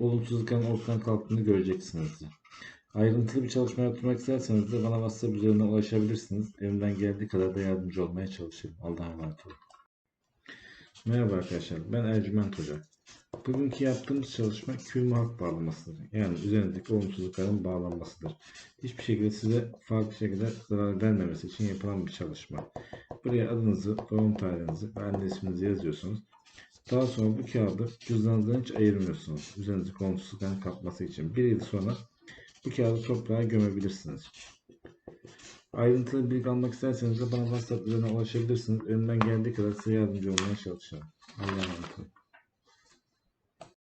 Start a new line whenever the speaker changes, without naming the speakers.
olumsuzlukların ortadan kalktığını göreceksinizdir. Ayrıntılı bir çalışma yaptırmak isterseniz de bana WhatsApp üzerinden ulaşabilirsiniz. Elimden geldiği kadar da yardımcı olmaya çalışırım. Allah'a emanet olun. Merhaba arkadaşlar. Ben Ercüment Hoca. Bugünkü yaptığımız çalışma kül muhak bağlamasıdır. Yani üzerindeki olumsuzlukların bağlanmasıdır. Hiçbir şekilde size farklı şekilde zarar vermemesi için yapılan bir çalışma. Buraya adınızı, doğum tarihinizi ve anne isminizi yazıyorsunuz. Daha sonra bu kağıdı cüzdanınızdan hiç ayırmıyorsunuz. Üzerinizdeki olumsuzlukların kapması için. Bir yıl sonra bu kağıdı toprağa gömebilirsiniz. Ayrıntılı bilgi almak isterseniz de bana WhatsApp üzerinden ulaşabilirsiniz. Elimden geldiği kadar size yardımcı olmaya çalışacağım. Allah'a emanet olun.